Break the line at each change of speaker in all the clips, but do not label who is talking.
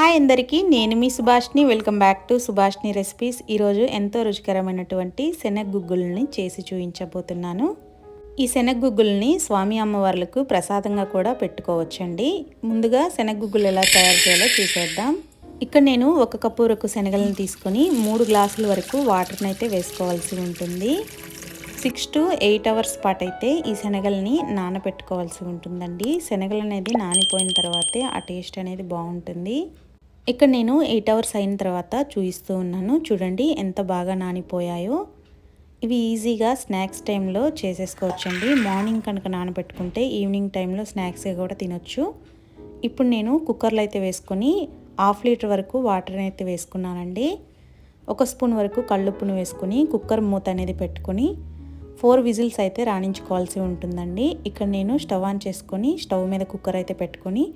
Hi అందరికీ నేను మీ Subhashini. Welcome back to Subhashini recipes. ఈరోజు ఎంతో రుచికరమైనటువంటి శనగగుగ్గుల్ని చేసి చూపించబోతున్నాను ఈ శనగగుగ్గుల్ని స్వామి అమ్మవార్లకు ప్రసాదంగా కూడా పెట్టుకోవచ్చండి. ముందుగా శనగగుగ్గులు ఎలా తయారు చేయాలో చూసేద్దాం. ఇక్కడ నేను ఒక కప్పు వరకు శనగలను తీసుకొని మూడు గ్లాసుల వరకు వాటర్ని అయితే వేసుకోవాల్సి ఉంటుంది. సిక్స్ టు ఎయిట్ అవర్స్ పాటు అయితే ఈ శనగల్ని నానబెట్టుకోవాల్సి ఉంటుందండి. శనగలు అనేది నానిపోయిన తర్వాతే ఆ టేస్ట్ అనేది బాగుంటుంది. ఇక్కడ నేను ఎయిట్ అవర్స్ అయిన తర్వాత చూపిస్తూ ఉన్నాను. చూడండి ఎంత బాగా నానిపోయాయో. ఇవి ఈజీగా స్నాక్స్ టైంలో చేసేసుకోవచ్చండి. మార్నింగ్ కనుక నానబెట్టుకుంటే ఈవినింగ్ టైంలో స్నాక్స్గా కూడా తినొచ్చు. ఇప్పుడు నేను కుక్కర్లో అయితే వేసుకొని హాఫ్ లీటర్ వరకు వాటర్ అయితే వేసుకున్నానండి. ఒక స్పూన్ వరకు కళ్ళుప్పును వేసుకొని కుక్కర్ మూత అనేది పెట్టుకొని ఫోర్ విజిల్స్ అయితే రాణించుకోవాల్సి ఉంటుందండి. ఇక్కడ నేను స్టవ్ ఆన్ చేసుకొని స్టవ్ మీద కుక్కర్ అయితే పెట్టుకొని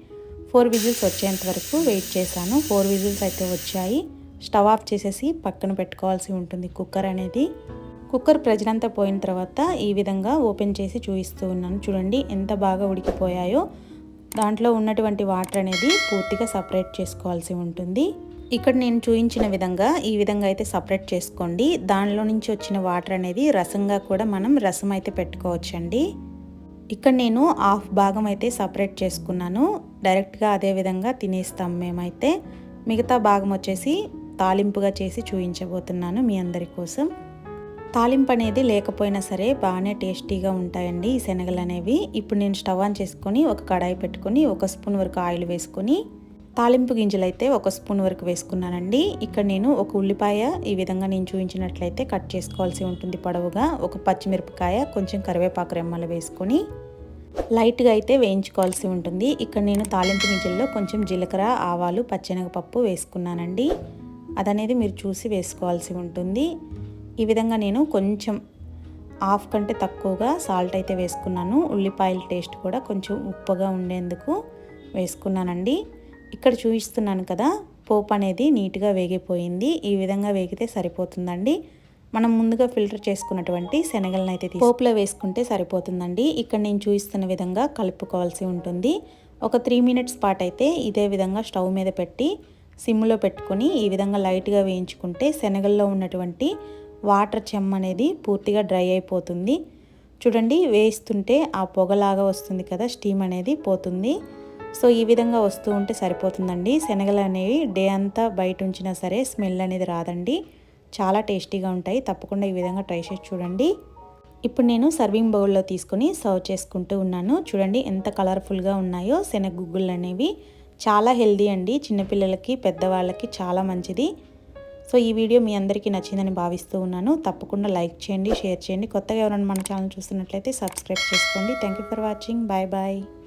ఫోర్ విజిల్స్ వచ్చేంత వరకు వెయిట్ చేశాను. ఫోర్ విజిల్స్ అయితే వచ్చాయి. స్టవ్ ఆఫ్ చేసేసి పక్కన పెట్టుకోవాల్సి ఉంటుంది కుక్కర్ అనేది. కుక్కర్ ప్రెజర్ పోయిన తర్వాత ఈ విధంగా ఓపెన్ చేసి చూపిస్తూ ఉన్నాను. చూడండి ఎంత బాగా ఉడికిపోయాయో. దాంట్లో ఉన్నటువంటి వాటర్ అనేది పూర్తిగా సపరేట్ చేసుకోవాల్సి ఉంటుంది. ఇక్కడ నేను చూపించిన విధంగా ఈ విధంగా అయితే సపరేట్ చేసుకోండి. దానిలో నుంచి వచ్చిన వాటర్ అనేది రసంగా కూడా మనం రసం అయితే పెట్టుకోవచ్చండి. ఇక్కడ నేను హాఫ్ భాగం అయితే సపరేట్ చేసుకున్నాను. డైరెక్ట్గా అదే విధంగా తినేస్తాం మేమైతే. మిగతా భాగం వచ్చేసి తాలింపుగా చేసి చూపించబోతున్నాను మీ అందరి కోసం. తాలింపు అనేది లేకపోయినా సరే బాగానే టేస్టీగా ఉంటాయండి ఈ శనగలు అనేవి ఇప్పుడు నేను స్టవ్ ఆన్ చేసుకొని ఒక కడాయి పెట్టుకొని ఒక స్పూన్ వరకు ఆయిల్ వేసుకొని తాలింపు గింజలు అయితే ఒక స్పూన్ వరకు వేసుకున్నానండి. ఇక్కడ నేను ఒక ఉల్లిపాయ ఈ విధంగా నేను చూపించినట్లయితే కట్ చేసుకోవాల్సి ఉంటుంది పొడవుగా. ఒక పచ్చిమిరపకాయ కొంచెం కరివేపాకు రెమ్మలు వేసుకొని లైట్గా అయితే వేయించుకోవాల్సి ఉంటుంది. ఇక్కడ నేను తాలింపు గింజల్లో కొంచెం జీలకర్ర ఆవాలు పచ్చెనగపప్పు వేసుకున్నానండి. అదనేది మీరు చూసి వేసుకోవాల్సి ఉంటుంది. ఈ విధంగా నేను కొంచెం హాఫ్ కంటే తక్కువగా సాల్ట్ అయితే వేసుకున్నాను. ఉల్లిపాయల టేస్ట్ కూడా కొంచెం ఉప్పుగా ఉండేందుకు వేసుకున్నానండి. ఇక్కడ చూపిస్తున్నాను కదా పోపు అనేది నీట్గా వేగిపోయింది. ఈ విధంగా వేగితే సరిపోతుందండి. మనం ముందుగా ఫిల్టర్ చేసుకున్నటువంటి శనగలను అయితే పోపులో వేసుకుంటే సరిపోతుందండి. ఇక్కడ నేను చూపిస్తున్న విధంగా కలుపుకోవాల్సి ఉంటుంది. ఒక త్రీ మినిట్స్ పాటు అయితే ఇదే విధంగా స్టవ్ మీద పెట్టి సిమ్లో పెట్టుకొని ఈ విధంగా లైట్గా వేయించుకుంటే శనగల్లో ఉన్నటువంటి వాటర్ చెమ్మ అనేది పూర్తిగా డ్రై అయిపోతుంది. చూడండి వేస్తుంటే ఆ పొగలాగా వస్తుంది కదా స్టీమ్ అనేది పోతుంది. సో ఈ విధంగా వస్తూ ఉంటే సరిపోతుందండి. శనగలు అనేవి డే అంతా బయట ఉంచినా సరే స్మెల్ అనేది రాదండి. చాలా టేస్టీగా ఉంటాయి. తప్పకుండా ఈ విధంగా ట్రై చేసి చూడండి. ఇప్పుడు నేను సర్వింగ్ బౌల్లో తీసుకొని సర్వ్ చేసుకుంటూ ఉన్నాను. చూడండి ఎంత కలర్ఫుల్గా ఉన్నాయో శనగ గుగ్గులు అనేవి. చాలా హెల్దీ అండి. చిన్నపిల్లలకి పెద్దవాళ్ళకి చాలా మంచిది. సో ఈ వీడియో మీ అందరికీ నచ్చిందని భావిస్తూ ఉన్నాను. తప్పకుండా లైక్ చేయండి షేర్ చేయండి. కొత్తగా ఎవరైనా మన ఛానల్ చూస్తున్నట్లయితే సబ్స్క్రైబ్ చేసుకోండి. Thank for watching. Bye bye.